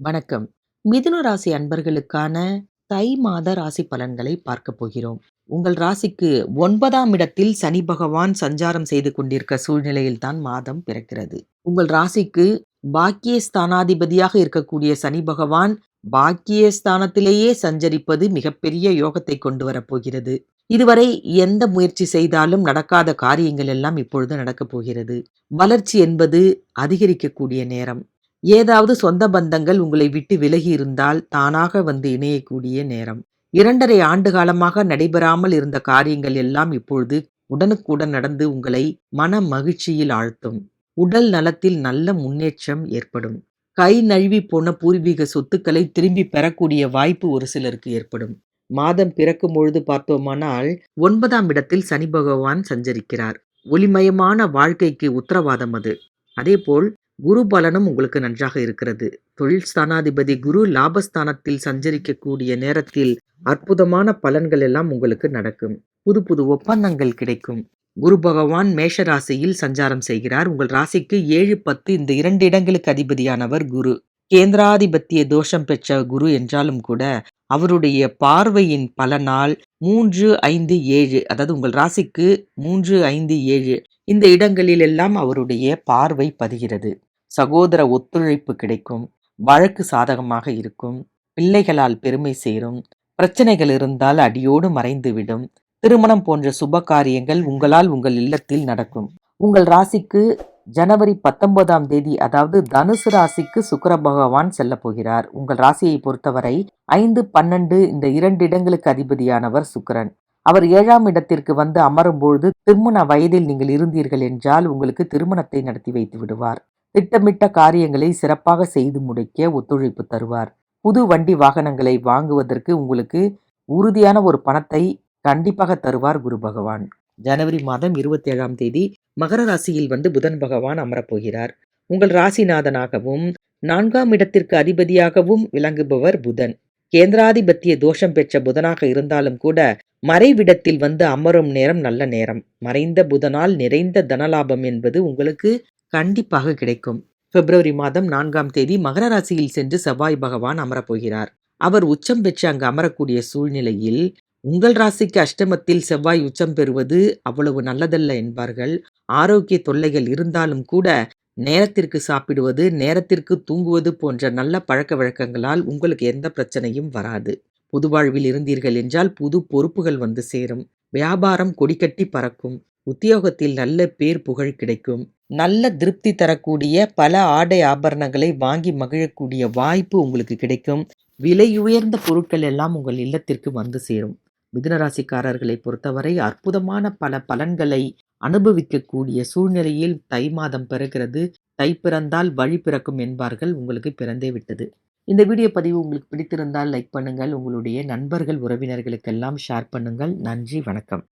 வணக்கம். மிதுன ராசி அன்பர்களுக்கான தை மாத ராசி பலன்களை பார்க்க போகிறோம். உங்கள் ராசிக்கு ஒன்பதாம் இடத்தில் சனி பகவான் சஞ்சாரம் செய்து கொண்டிருக்க சூழ்நிலையில் தான் மாதம் பிறக்கிறது. உங்கள் ராசிக்கு பாக்கிய ஸ்தானாதிபதியாக இருக்கக்கூடிய சனி பகவான் பாக்கிய ஸ்தானத்திலேயே சஞ்சரிப்பது மிகப்பெரிய யோகத்தை கொண்டு வரப்போகிறது இதுவரை எந்த முயற்சி செய்தாலும் நடக்காத காரியங்கள் எல்லாம் இப்பொழுது நடக்கப் போகிறது. வளர்ச்சி என்பது அதிகரிக்கக்கூடிய நேரம். ஏதாவது சொந்த பந்தங்கள் உங்களை விட்டு விலகி இருந்தால் தானாக வந்து இணையக்கூடிய நேரம். இரண்டரை ஆண்டு காலமாக நடைபெறாமல் இருந்த காரியங்கள் எல்லாம் இப்பொழுது உடனுக்குடன் நடந்து உங்களை மன மகிழ்ச்சியில் ஆழ்த்தும். உடல் நலத்தில் நல்ல முன்னேற்றம் ஏற்படும். கை நழுவி போன பூர்வீக சொத்துக்களை திரும்பி பெறக்கூடிய வாய்ப்பு ஒரு சிலருக்கு ஏற்படும். மாதம் பிறக்கும் பொழுது பார்த்தோமானால் ஒன்பதாம் இடத்தில் சனி பகவான் சஞ்சரிக்கிறார். ஒளிமயமான வாழ்க்கைக்கு உத்தரவாதம் அது. அதேபோல் குரு பலனும் உங்களுக்கு நன்றாக இருக்கிறது. தொழில் ஸ்தானாதிபதி குரு லாபஸ்தானத்தில் சஞ்சரிக்கக்கூடிய நேரத்தில் அற்புதமான பலன்கள் எல்லாம் உங்களுக்கு நடக்கும். புது புது ஒப்பந்தங்கள் கிடைக்கும். குரு பகவான் மேஷ ராசியில் சஞ்சாரம் செய்கிறார். உங்கள் ராசிக்கு ஏழு பத்து இந்த இரண்டு இடங்களுக்கு அதிபதியானவர் குரு. கேந்திராதிபத்திய தோஷம் பெற்ற குரு என்றாலும் கூட அவருடைய பார்வையின் பலனால் மூன்று ஐந்து ஏழு அதாவது உங்கள் ராசிக்கு மூன்று ஐந்து ஏழு இந்த இடங்களில் எல்லாம் அவருடைய பார்வை பதிகிறது. சகோதர ஒத்துழைப்பு கிடைக்கும் வழக்கு சாதகமாக இருக்கும் பிள்ளைகளால் பெருமை சேரும் பிரச்சனைகள் இருந்தால் அடியோடு மறைந்துவிடும் திருமணம் போன்ற சுப காரியங்கள் உங்களால் உங்கள் இல்லத்தில் நடக்கும். உங்கள் ராசிக்கு ஜனவரி பத்தொன்பதாம் தேதி அதாவது தனுசு ராசிக்கு சுக்கர பகவான் செல்ல போகிறார். உங்கள் ராசியை பொறுத்தவரை ஐந்து பன்னெண்டு இந்த இரண்டு இடங்களுக்கு அதிபதியானவர் சுக்கரன். அவர் ஏழாம் இடத்திற்கு வந்து அமரும்பொழுது திருமண வயதில் நீங்கள் இருந்தீர்கள் என்றால் உங்களுக்கு திருமணத்தை நடத்தி வைத்து விடுவார். திட்டமிட்ட காரியங்களை சிறப்பாக செய்து முடிக்க ஒத்துழைப்பு தருவார். புது வண்டி வாகனங்களை வாங்குவதற்கு உங்களுக்கு உறுதியான ஒரு பணத்தை கண்டிப்பாக தருவார் குரு பகவான். ஜனவரி மாதம் இருபத்தி ஏழாம் தேதி மகர ராசியில் வந்து புதன் பகவான் அமரப்போகிறார். உங்கள் ராசிநாதனாகவும் நான்காம் இடத்திற்கு அதிபதியாகவும் விளங்குபவர் புதன். கேந்திராதிபத்திய தோஷம் பெற்ற புதனாக இருந்தாலும் கூட மறைவிடத்தில் வந்து அமரும் நேரம் நல்ல நேரம். மறைந்த புதனால் நிறைந்த தனலாபம் என்பது உங்களுக்கு கண்டிப்பாக கிடைக்கும். பிப்ரவரி மாதம் நான்காம் தேதி மகர ராசியில் சென்று செவ்வாய் பகவான் அமரப்போகிறார். அவர் உச்சம் பெற்று அங்கு அமரக்கூடிய சூழ்நிலையில் உங்கள் ராசிக்கு அஷ்டமத்தில் செவ்வாய் உச்சம் பெறுவது அவ்வளவு நல்லதல்ல என்பார்கள். ஆரோக்கிய தொல்லைகள் இருந்தாலும் கூட நேரத்திற்கு சாப்பிடுவது நேரத்திற்கு தூங்குவது போன்ற நல்ல பழக்க வழக்கங்களால் உங்களுக்கு எந்த பிரச்சனையும் வராது. புது வாழ்வில் இருந்தீர்கள் என்றால் புது பொறுப்புகள் வந்து சேரும். வியாபாரம் கொடிக்கட்டி பறக்கும். உத்தியோகத்தில் நல்ல பேர் புகழ் கிடைக்கும். நல்ல திருப்தி தரக்கூடிய பல ஆடை ஆபரணங்களை வாங்கி மகிழக்கூடிய வாய்ப்பு உங்களுக்கு கிடைக்கும். விலையுயர்ந்த பொருட்கள் எல்லாம் உங்கள் இல்லத்திற்கு வந்து சேரும். மிதுனராசிக்காரர்களை பொறுத்தவரை அற்புதமான பல பலன்களை அனுபவிக்கக்கூடிய சூழ்நிலையில் தை மாதம் பிறக்கிறது. தை பிறந்தால் வழி பிறக்கும் என்பார்கள் உங்களுக்கு பிறந்தே விட்டது. இந்த வீடியோ பதிவு உங்களுக்கு பிடித்திருந்தால் லைக் பண்ணுங்கள். உங்களுடைய நண்பர்கள் உறவினர்களுக்கெல்லாம் ஷேர் பண்ணுங்கள். நன்றி வணக்கம்.